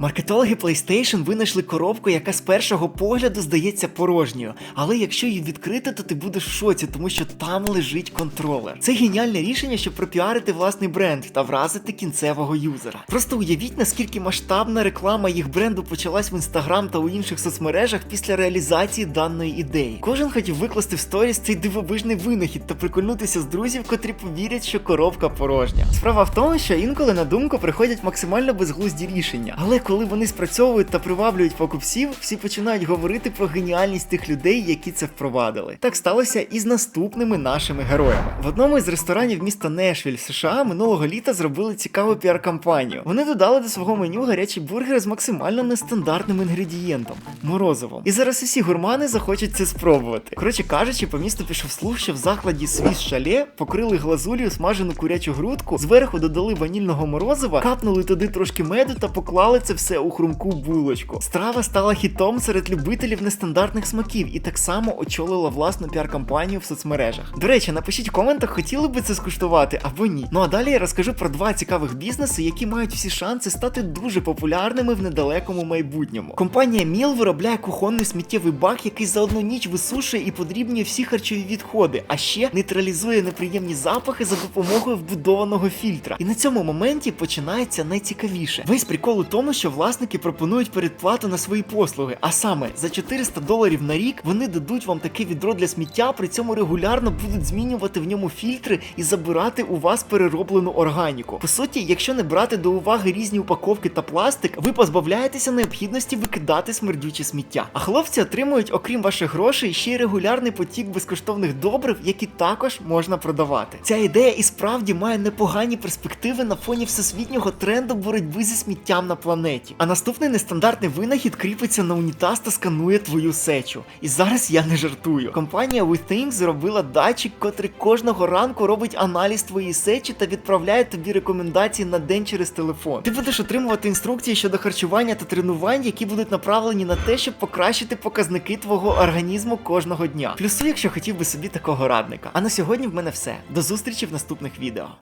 Маркетологи PlayStation винайшли коробку, яка з першого погляду здається порожньою. Але якщо її відкрити, то ти будеш в шоці, тому що там лежить контролер. Це геніальне рішення, щоб пропіарити власний бренд та вразити кінцевого юзера. Просто уявіть, наскільки масштабна реклама їх бренду почалась в інстаграм та у інших соцмережах після реалізації даної ідеї. Кожен хотів викласти в сторіс цей дивовижний винахід та прикольнутися з друзів, котрі повірять, що коробка порожня. Справа в тому, що інколи на думку приходять максимально безглузді рішення. Але коли вони спрацьовують та приваблюють покупців, всі починають говорити про геніальність тих людей, які це впровадили. Так сталося і з наступними нашими героями. В одному із ресторанів міста Нешвіль, США, минулого літа зробили цікаву піар-кампанію. Вони додали до свого меню гарячі бургери з максимально нестандартним інгредієнтом морозивом. І зараз усі гурмани захочуть це спробувати. Коротше кажучи, по місту пішов слух, що в закладі Свіс Шале покрили глазур'ю смажену курячу грудку, зверху додали ванільного морозива, капнули туди трошки меду та поклали це все у хрумку булочку. Страва стала хітом серед любителів нестандартних смаків і так само очолила власну піар-кампанію в соцмережах. До речі, напишіть в коментах, хотіли би це скуштувати або ні. Ну а далі я розкажу про два цікавих бізнеси, які мають всі шанси стати дуже популярними в недалекому майбутньому. Компанія Міл виробляє кухонний сміттєвий бак, який за одну ніч висушує і подрібнює всі харчові відходи, а ще нейтралізує неприємні запахи за допомогою вбудованого фільтра. І на цьому моменті починається найцікавіше. Весь прикол у тому, що власники пропонують передплату на свої послуги, а саме за 400 доларів на рік вони дадуть вам таке відро для сміття, при цьому регулярно будуть змінювати в ньому фільтри і забирати у вас перероблену органіку. По суті, якщо не брати до уваги різні упаковки та пластик, ви позбавляєтеся необхідності викидати смердюче сміття. А хлопці отримують, окрім ваших грошей, ще й регулярний потік безкоштовних добрив, які також можна продавати. Ця ідея і справді має непогані перспективи на фоні всесвітнього тренду боротьби зі сміттям на планеті. А наступний нестандартний винахід кріпиться на унітаз та сканує твою сечу. І зараз я не жартую. Компанія WeThink зробила датчик, котрий кожного ранку робить аналіз твоєї сечі та відправляє тобі рекомендації на день через телефон. Ти будеш отримувати інструкції щодо харчування та тренувань, які будуть направлені на те, щоб покращити показники твого організму кожного дня. Плюсу, якщо хотів би собі такого радника. А на сьогодні в мене все. До зустрічі в наступних відео.